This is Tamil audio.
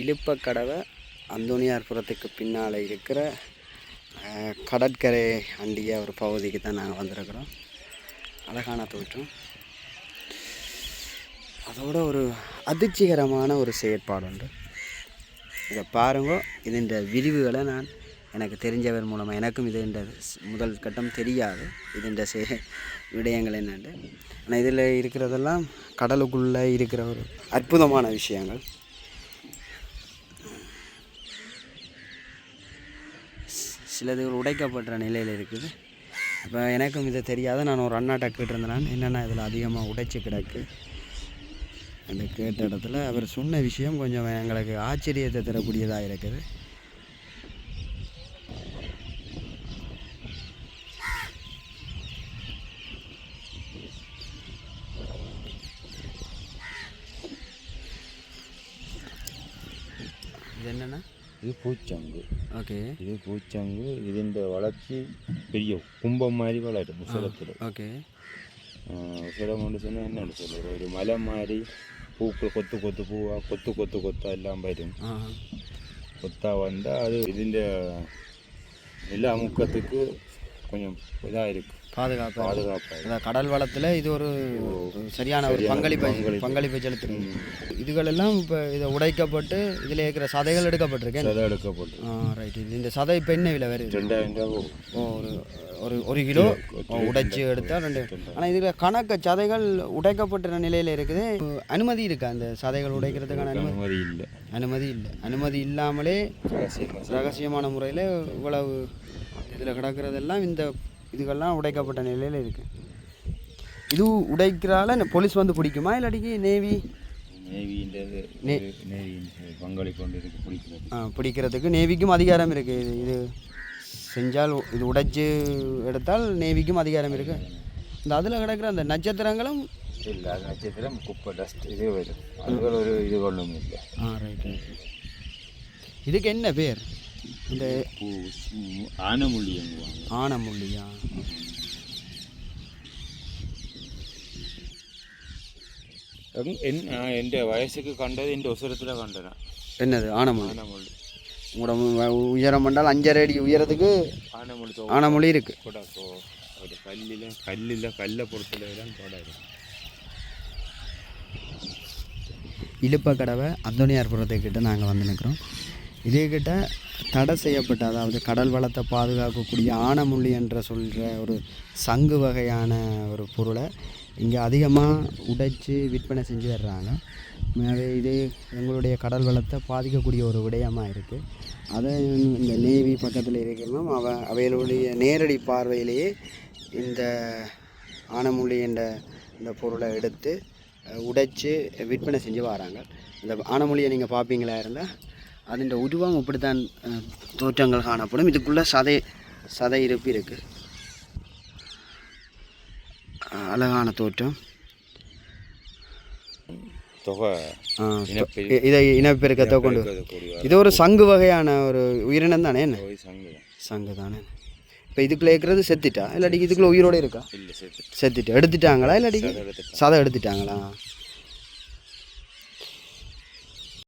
இழுப்பக்கடவை அந்தோனியார்புரத்துக்கு பின்னால் இருக்கிற கடற்கரை அண்டிய ஒரு பகுதிக்கு தான் நாங்கள் வந்திருக்கிறோம். அழகான தோற்றம். அதோட ஒரு அதிர்ச்சிகரமான ஒரு செயற்பாடு உண்டு. இதை பாருங்க இதுன்ற விரிவுகளை நான் எனக்கு தெரிஞ்சவர் மூலமாக எனக்கும் இதுன்ற முதல் கட்டம் தெரியாது. இதுன்ற செ விடயங்கள் என்னென்று ஆனால் இதில் இருக்கிறதெல்லாம் கடலுக்குள்ளே இருக்கிற ஒரு அற்புதமான விஷயங்கள். சிலது சிலதுகள் உடைக்கப்பட்ட நிலையில் இருக்குது. இப்போ எனக்கும் இது தெரியாத. நான் ஒரு அண்ணாட்ட கேட்டிருந்தேன். என்னென்னா இதில் அதிகமாக உடைச்சி கிடக்கு. அந்த கேட்ட இடத்துல அவர் சொன்ன விஷயம் கொஞ்சம் எங்களுக்கு ஆச்சரியத்தை தரக்கூடியதாக இருக்குது. இது என்னென்னா? இது பூச்சங்கு ஓகே இது பூச்சங்கு ഇതിൻ്റെ வளர்ச்சி பெரிய கும்பம் மாதிரி வளரும் உசரத்தில் ஓகே உசரம் കൊണ്ട് சொன்னால் என்ன சொல்லுறது ஒரு மலை மாதிரி பூக்கள் கொத்து கொத்து பூவா கொத்து கொத்து கொத்தா எல்லாம் வரும் ஆ கொத்தா வந்தால் அது ഇതിൻ്റെ எல்லா முக்கத்துக்கு கொஞ்சம் இதாக இருக்கு. பாதுகாப்பு? பாதுகாப்பாக அதான் கடல் வளத்தில் இது ஒரு சரியான ஒரு பங்களிப்பை பங்களிப்பை. செலுத்துறது இதுகளெல்லாம் இப்போ இதை உடைக்கப்பட்டு இதில் இருக்கிற சதைகள் எடுக்கப்பட்டிருக்கேன். சதை எடுக்கப்பட்டு. ஆ ரைட் இந்த சதை இப்போ என்ன விலை வருது? ரெண்டாயிரம் ரூபா ஒரு ஒரு ஒரு கிலோ? உடைச்சி எடுத்தால் ரெண்டு ஆனால் இதில் கணக்கு சதைகள் உடைக்கப்பட்ட நிலையில் இருக்குது. அனுமதி இருக்கா அந்த சதைகள் உடைக்கிறதுக்கான அனுமதி? இல்லை. அனுமதி இல்லை. அனுமதி இல்லாமலே ரகசியமான முறையில் இவ்வளவு இதில் கிடக்கிறதெல்லாம் இந்த இதுகள்லாம் உடைக்கப்பட்ட நிலையில் இருக்குது இது உடைக்கிறால போலீஸ் வந்து பிடிக்குமா? இல்லாட்டிக்கு நேவி பிடிக்கிறதுக்கு நேவிக்கும் அதிகாரம் இருக்குது இது இது செஞ்சால் இது உடைச்சு எடுத்தால் நேவிக்கும் அதிகாரம் இருக்குது இந்த அதில் கிடக்கிற அந்த நட்சத்திரங்களும் இல்லை அது நட்சத்திரம் குப்பை டஸ்ட் இது வரும் அதுகள் ஒரு இது ஒன்றும் இல்லை. ஆ ரைட் இதுக்கு என்ன பேர்? இந்த பூ ம், ஆனமுள்ளி எங்குவாங்க ஆனமுள்ளியா என் நான் എൻ്റെ വയസ്സൊക്കെ കണ്ടത് എൻ്റെ ഉസരത്തിൽ കണ്ടതാണ് என்னது ஆனமுள்ளி ആനമുള്ളി உங்களோட உ- உயரம் பண்ணால் அஞ்சரை அடி உயரத்துக்கு ആനമുള്ളി ஆனமொழி இருக்குது തോടാക്കോ ഒരു കല്ലില്ല കല്ലില്ല കല്ലപ്പുറത്തില്ല വരാൻ തോടായിരുന്നു இழுப்பக்கடவை அந்தோனியார்புரத்துக்கிட்ட நாங்கள் வந்து நிற்கிறோம் இதுகிட்ட தடை செய்யப்பட்ட அதாவது கடல் வளத்தை பாதுகாக்கக்கூடிய ஆனமுள்ளி என்ற சொல்கிற ஒரு சங்கு வகையான ஒரு பொருளை இங்கே அதிகமாக உடைச்சு விற்பனை செஞ்சு வர்றாங்க. எனவே இது எங்களுடைய கடல் வளத்தை பாதிக்கக்கூடிய ஒரு விடயமாக இருக்குது அதை இந்த நேவி பக்கத்தில் இருக்கிறோம் அவ அவைகளுடைய நேரடி பார்வையிலேயே இந்த ஆனமுள்ளி என்ற இந்த பொருளை எடுத்து அஹ், உடைச்சு விற்பனை செஞ்சு வராங்க. இந்த ஆனமொழியை நீங்கள் பார்ப்பீங்களா இருந்தால் உருவம் இப்படித்தான் அஹ், தோற்றங்கள் காணப்படும் இதுக்குள்ளே சதை சதை இருப்பு இருக்குது அழகான தோற்றம் இதை இனப்பெருக்கத்தை கொண்டு இது ஒரு சங்கு வகையான ஒரு உயிரினம் தானே என்ன சங்கு தானே இப்போ இதுக்குள்ளே இருக்கிறது செத்துட்டா இல்லாட்டி இதுக்குள்ளே உயிரோட இருக்கா செத்துட்டு எடுத்துட்டாங்களா இல்லாட்டி. சதை எடுத்துட்டாங்களா